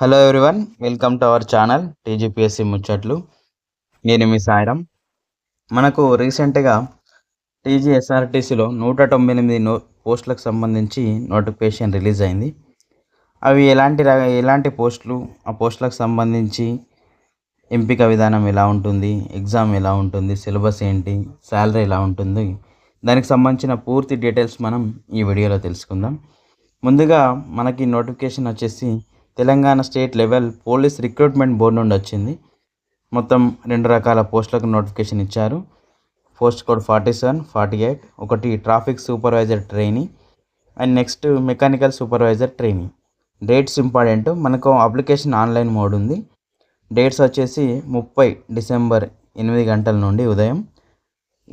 Hello everyone welcome to our channel TGPSC ముచ్చట్లు నేను మీ సాయిరం. మనకు రీసెంట్గా టీజీఎస్ఆర్టీసీలో నూట తొంభై ఎనిమిది నో పోస్టులకు సంబంధించి నోటిఫికేషన్ రిలీజ్ అయింది. అవి ఎలాంటి ఎలాంటి పోస్టులు ఆ పోస్టులకు సంబంధించి ఎంపిక విధానం ఎలా ఉంటుంది ఎగ్జామ్ ఎలా ఉంటుంది సిలబస్ ఏంటి శాలరీ ఎలా ఉంటుంది దానికి సంబంధించిన పూర్తి డీటెయిల్స్ మనం ఈ వీడియోలో తెలుసుకుందాం. ముందుగా మనకి నోటిఫికేషన్ వచ్చేసి Telangana state level police recruitment board నుండి వచ్చింది. మొత్తం రెండు రకాల పోస్టులకు నోటిఫికేషన్ ఇచ్చారు. Post code forty seven forty eight ఒకటి traffic supervisor trainee and next mechanical supervisor trainee dates important. మనకు అప్లికేషన్ ఆన్లైన్ మోడ్ ఉంది. డేట్స్ వచ్చేసి ముప్పై డిసెంబర్ ఎనిమిది గంటల నుండి ఉదయం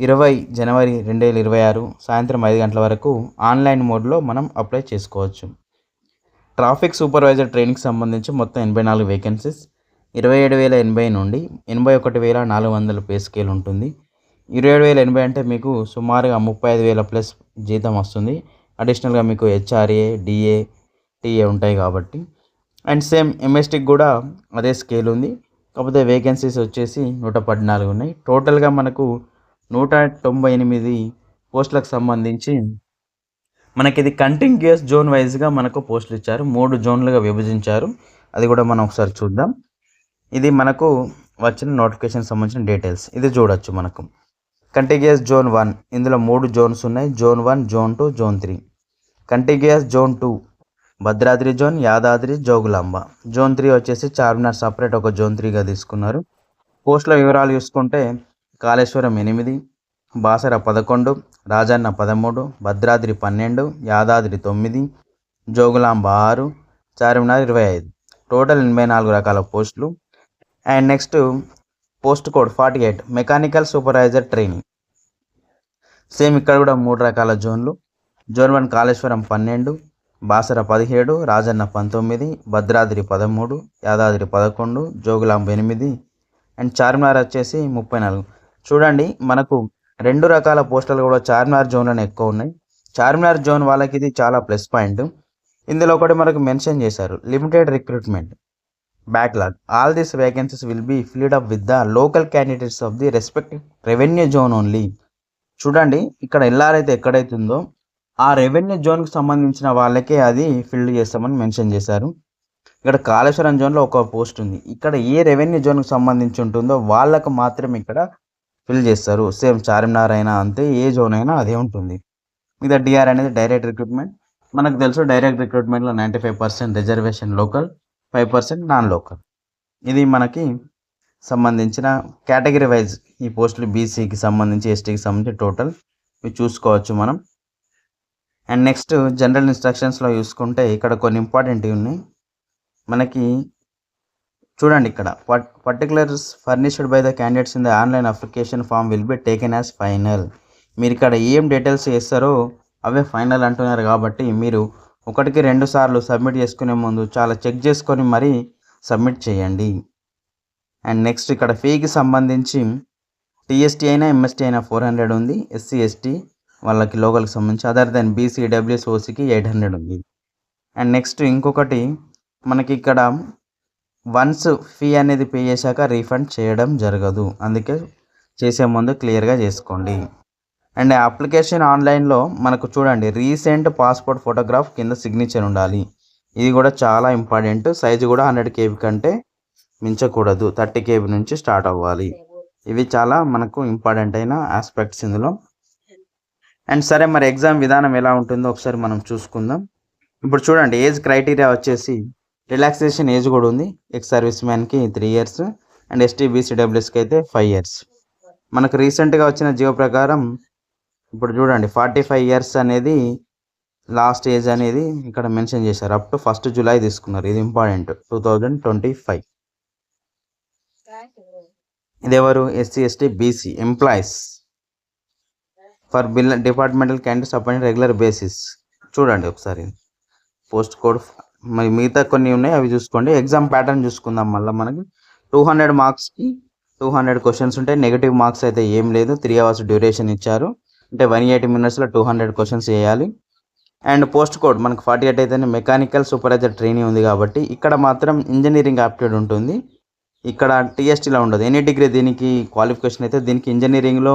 ఇరవై జనవరి రెండు వేల ఇరవై ఆరు సాయంత్రం ఐదు గంటల వరకు ఆన్లైన్ మోడ్లో మనం అప్లై చేసుకోవచ్చు. ట్రాఫిక్ సూపర్వైజర్ ట్రైనింగ్కి సంబంధించి మొత్తం ఎనభై నాలుగు వేకెన్సీస్ ఇరవై ఏడు వేల ఎనభై నుండి ఎనభై ఒకటి వేల నాలుగు వందల పే స్కేల్ ఉంటుంది. ఇరవై ఏడు వేల ఎనభై అంటే మీకు సుమారుగా ముప్పై ఐదు వేల ప్లస్ జీతం వస్తుంది. అడిషనల్గా మీకు హెచ్ఆర్ఏ డిఏ టీఏ ఉంటాయి కాబట్టి. అండ్ సేమ్ ఎంఎస్టీకి కూడా అదే స్కేల్ ఉంది. కాకపోతే వేకెన్సీస్ వచ్చేసి నూట పద్నాలుగు ఉన్నాయి. టోటల్గా మనకు నూట తొంభై ఎనిమిది పోస్టులకు సంబంధించి మనకి ఇది కంటిన్యూస్ జోన్ వైజ్గా మనకు పోస్టులు ఇచ్చారు. మూడు జోన్లుగా విభజించారు. అది కూడా మనం ఒకసారి చూద్దాం. ఇది మనకు వచ్చిన నోటిఫికేషన్ సంబంధించిన డీటెయిల్స్ ఇది చూడొచ్చు మనకు. కంటిగ్యూస్ జోన్ వన్ ఇందులో మూడు జోన్స్ ఉన్నాయి. Zone one zone two zone three contiguous zone two Bhadradri zone Yadadri Jogulamba. Zone three వచ్చేసి చార్మినార్ సపరేట్ ఒక జోన్ త్రీగా తీసుకున్నారు. పోస్టుల వివరాలు చూసుకుంటే కాళేశ్వరం ఎనిమిది బాసర పదకొండు రాజన్న పదమూడు భద్రాద్రి పన్నెండు యాదాద్రి తొమ్మిది జోగులాంబ ఆరు చార్మినార్ ఇరవై ఐదు. టోటల్ ఎనభై నాలుగు రకాల పోస్టులు. And next post code forty eight mechanical supervisor training. Same ఇక్కడ కూడా మూడు రకాల జోన్లు. జోన్ వన్ కాళేశ్వరం పన్నెండు బాసర పదిహేడు రాజన్న పంతొమ్మిది భద్రాద్రి పదమూడు యాదాద్రి పదకొండు జోగులాంబ ఎనిమిది అండ్ చార్మినార్ వచ్చేసి ముప్పై నాలుగు. చూడండి మనకు రెండు రకాల పోస్టులు కూడా చార్మినార్ జోన్లోనే ఎక్కువ ఉన్నాయి. చార్మినార్ జోన్ వాళ్ళకి ఇది చాలా ప్లస్ పాయింట్. ఇందులో ఒకటి మనకు మెన్షన్ చేశారు limited recruitment backlog. All these vacancies will be filled up with the local candidates of the respective revenue zone only చూడండి ఇక్కడ ఎల్ఆర్ఐతే ఎక్కడైతుందో ఆ రెవెన్యూ జోన్కి సంబంధించిన వాళ్ళకే అది ఫిల్డ్ చేస్తామని మెన్షన్ చేశారు. ఇక్కడ కాళేశ్వరం జోన్లో ఒక పోస్ట్ ఉంది. ఇక్కడ ఏ రెవెన్యూ జోన్కి సంబంధించి ఉంటుందో వాళ్ళకు మాత్రం ఇక్కడ ఫిల్ చేస్తారు. సేమ్ చార్మినార్ అయినా అంతే ఏ జోన్ అయినా అదే ఉంటుంది. మీద డిఆర్ అనేది డైరెక్ట్ రిక్రూట్మెంట్ మనకు తెలుసు direct రిక్రూట్మెంట్లో ninety five percent reservation local five percent non local ఇది మనకి సంబంధించిన కేటగిరీ వైజ్ ఈ పోస్టులు బీసీకి సంబంధించి ఎస్టీకి సంబంధించి టోటల్ ఇవి చూసుకోవచ్చు మనం. అండ్ నెక్స్ట్ జనరల్ ఇన్స్ట్రక్షన్స్లో చూసుకుంటే ఇక్కడ కొన్ని ఇంపార్టెంట్ ఉన్నాయి. మనకి చూడండి ఇక్కడ. Particulars furnished by the candidates in the online application form will be taken as final మీరు ఇక్కడ ఏం డీటెయిల్స్ చేస్తారో అవే ఫైనల్ అంటున్నారు కాబట్టి మీరు ఒకటికి రెండు సార్లు సబ్మిట్ చేసుకునే ముందు చాలా చెక్ చేసుకొని మరీ సబ్మిట్ చేయండి. అండ్ నెక్స్ట్ ఇక్కడ ఫీకి సంబంధించి టీఎస్టీ అయినా ఎంఎస్టీ అయినా ఫోర్ హండ్రెడ్ ఉంది. ఎస్సీ ఎస్టీ వాళ్ళకి లోకల్కి సంబంధించి అదర్ దెన్ బీసీ డబ్ల్యూఎస్ ఓసీకి ఎయిట్ హండ్రెడ్ ఉంది. అండ్ నెక్స్ట్ ఇంకొకటి మనకి ఇక్కడ వన్స్ ఫీ అనేది పే చేశాక రీఫండ్ చేయడం జరగదు. అందుకే చేసే ముందు క్లియర్గా చేసుకోండి. అండ్ అప్లికేషన్ ఆన్లైన్లో మనకు చూడండి రీసెంట్ పాస్పోర్ట్ ఫోటోగ్రాఫ్ కింద సిగ్నేచర్ ఉండాలి. ఇది కూడా చాలా ఇంపార్టెంట్. సైజు కూడా హండ్రెడ్ కేబీ కంటే మించకూడదు. థర్టీ కేబీ నుంచి స్టార్ట్ అవ్వాలి. ఇవి చాలా మనకు ఇంపార్టెంట్ అయిన ఆస్పెక్ట్స్ ఇందులో. అండ్ సరే మరి ఎగ్జామ్ విధానం ఎలా ఉంటుందో ఒకసారి మనం చూసుకుందాం. ఇప్పుడు చూడండి ఏజ్ క్రైటీరియా వచ్చేసి రిలాక్సేషన్ ఏజ్ కూడా ఉంది. ఎక్స్ సర్వీస్ మ్యాన్కి త్రీ ఇయర్స్ అండ్ ఎస్టీ బీసీడబ్ల్యూఎస్కి అయితే ఫైవ్ ఇయర్స్ మనకు రీసెంట్గా వచ్చిన జియో ప్రకారం ఇప్పుడు చూడండి ఫార్టీ ఫైవ్ ఇయర్స్ అనేది లాస్ట్ ఏజ్ అనేది ఇక్కడ మెన్షన్ చేశారు. అప్ టు ఫస్ట్ జూలై తీసుకున్నారు. ఇది important two thousand twenty five ఇది ఎవరు SC ST BC employees for bill departmental candidates appoint regular basis చూడండి ఒకసారి. పోస్ట్ కోడ్ మరి మిగతా కొన్ని ఉన్నాయి అవి చూసుకోండి. ఎగ్జామ్ ప్యాటర్న్ చూసుకుందాం మళ్ళీ మనకి. టూ హండ్రెడ్ మార్క్స్కి టూ హండ్రెడ్ క్వశ్చన్స్ ఉంటాయి. నెగిటివ్ మార్క్స్ అయితే ఏం లేదు. త్రీ అవర్స్ డ్యూరేషన్ ఇచ్చారు. అంటే వన్ ఎయిటీ మినిట్స్లో టూ హండ్రెడ్ క్వశ్చన్స్ వేయాలి అండ్ పోస్ట్ కోడ్ మనకు ఫార్టీ ఎయిట్ అయితేనే మెకానికల్ సూపర్వైజర్ ట్రైనింగ్ ఉంది కాబట్టి ఇక్కడ మాత్రం ఇంజనీరింగ్ ఆప్టిట్యూడ్ ఉంటుంది. ఇక్కడ టీఎస్టీలో ఉండదు. ఎనీ డిగ్రీ దీనికి క్వాలిఫికేషన్ అయితే దీనికి ఇంజనీరింగ్లో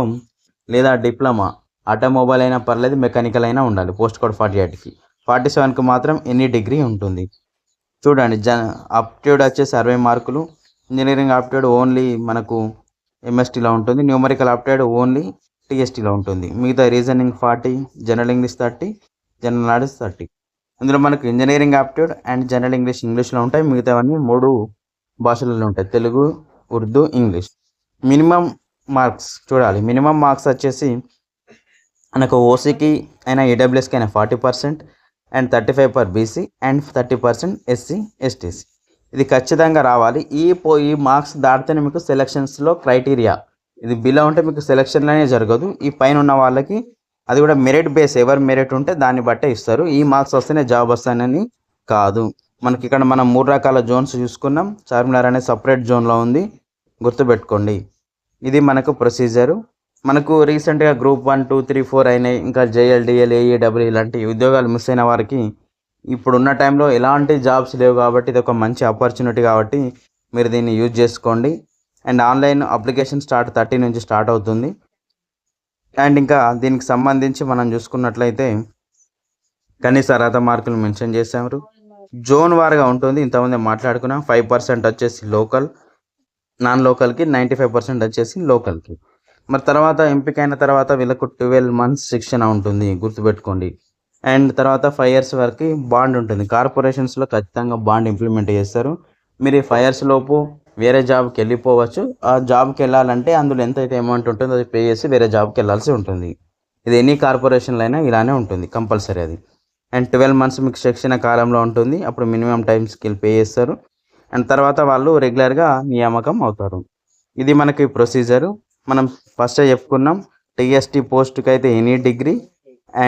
లేదా డిప్లొమా ఆటోమొబైల్ అయినా పర్లేదు మెకానికల్ అయినా ఉండాలి. పోస్ట్ కోడ్ ఫార్టీ ఎయిట్కి ఫార్టీ సెవెన్కి మాత్రం ఎనీ డిగ్రీ ఉంటుంది? చూడండి జ ఆప్టిట్యూడ్ వచ్చేసి అరవై మార్కులు ఇంజనీరింగ్ ఆప్టిట్యూడ్ ఓన్లీ మనకు ఎంఎస్టీలో ఉంటుంది న్యూమరికల్ ఆప్టిట్యూడ్ ఓన్లీ టీఎస్టీలో ఉంటుంది. మిగతా reasoning forty general English thirty general knowledge thirty. ఇందులో మనకు engineering aptitude and general English ఇంగ్లీష్లో ఉంటాయి మిగతావన్నీ మూడు భాషలలో ఉంటాయి Telugu Urdu English. Minimum marks చూడాలి. మినిమం మార్క్స్ వచ్చేసి మనకు ఓసీకి అయినా ఈడబ్ల్యూఎస్కి అయినా forty percent and thirty five per BC and thirty percent SC STC. ఇది ఖచ్చితంగా రావాలి. ఈ పో ఈ మార్క్స్ దాటితేనే మీకు సెలక్షన్స్లో క్రైటీరియా. ఇది బిలో ఉంటే మీకు సెలక్షన్లోనే జరగదు. ఈ పైన ఉన్న వాళ్ళకి అది కూడా మెరిట్ బేస్ ఎవరు మెరిట్ ఉంటే దాన్ని బట్టే ఇస్తారు. ఈ మార్క్స్ వస్తేనే జాబ్ వస్తానని కాదు. మనకి ఇక్కడ మనం మూడు రకాల జోన్స్ చూసుకున్నాం. చార్మినార్ అనే సపరేట్ జోన్లో ఉంది. గుర్తుపెట్టుకోండి. ఇది మనకు ప్రొసీజరు. మనకు రీసెంట్గా group one two three four అయినాయి. ఇంకా జేఎల్డిఎల్ ఏఈడబ్ల్యూ ఇలాంటి ఉద్యోగాలు మిస్ అయిన వారికి ఇప్పుడున్న టైంలో ఎలాంటి జాబ్స్ లేవు కాబట్టి ఇది ఒక మంచి ఆపర్చునిటీ కాబట్టి మీరు దీన్ని యూజ్ చేసుకోండి. And online application start thirty నుంచి స్టార్ట్ అవుతుంది. అండ్ ఇంకా దీనికి సంబంధించి మనం చూసుకున్నట్లయితే కనీస అర్హత మార్కులు మెన్షన్ చేశారు. జోన్ వారుగా ఉంటుంది. ఇంతమంది మాట్లాడుకున్నాం. ఫైవ్ పర్సెంట్ వచ్చేసి లోకల్ నాన్ లోకల్కి నైంటీ ఫైవ్ పర్సెంట్ వచ్చేసి లోకల్కి మరి తర్వాత ఎంపికైన తర్వాత వీళ్ళకు ట్వెల్వ్ మంత్స్ శిక్షణ ఉంటుంది గుర్తుపెట్టుకోండి. అండ్ తర్వాత ఫైవ్ ఇయర్స్ వరకు బాండ్ ఉంటుంది. కార్పొరేషన్స్లో ఖచ్చితంగా బాండ్ ఇంప్లిమెంట్ చేస్తారు. మీరు ఈ ఫైవ్ ఇయర్స్ లోపు వేరే జాబ్కి వెళ్ళిపోవచ్చు. ఆ జాబ్కి వెళ్ళాలంటే అందులో ఎంత అయితే అమౌంట్ ఉంటుందో అది పే చేసి వేరే జాబ్కి వెళ్ళాల్సి ఉంటుంది. ఇది ఎనీ కార్పొరేషన్లో అయినా ఇలానే ఉంటుంది కంపల్సరీ అది. అండ్ ట్వెల్వ్ మంత్స్ మీకు శిక్షణ కాలంలో ఉంటుంది. అప్పుడు మినిమం టైం స్కిల్ పే చేస్తారు. అండ్ తర్వాత వాళ్ళు రెగ్యులర్గా నియామకం అవుతారు. ఇది మనకి ప్రొసీజరు మనం ఫస్ట్ చెప్పుకున్నాం టీఎస్టీ పోస్ట్కి అయితే ఎనీ డిగ్రీ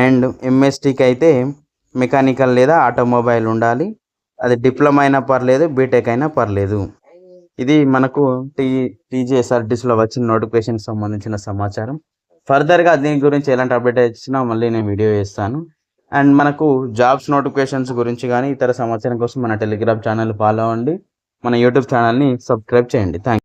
అండ్ ఎంఎస్టీకి అయితే మెకానికల్ లేదా ఆటోమొబైల్ ఉండాలి. అది డిప్లొమా అయినా పర్లేదు బీటెక్ అయినా పర్లేదు. ఇది మనకు టీ టీజీఎస్ఆర్టీసీలో వచ్చిన నోటిఫికేషన్ సంబంధించిన సమాచారం. ఫర్దర్గా దీని గురించి ఎలాంటి అప్డేట్ ఇచ్చినా మళ్ళీ నేను వీడియో చేస్తాను. అండ్ మనకు జాబ్స్ నోటిఫికేషన్స్ గురించి కానీ ఇతర సమాచారం కోసం మన టెలిగ్రామ్ ఛానల్ ఫాలో అవ్వండి. మన యూట్యూబ్ ఛానల్ని సబ్స్క్రైబ్ చేయండి. థ్యాంక్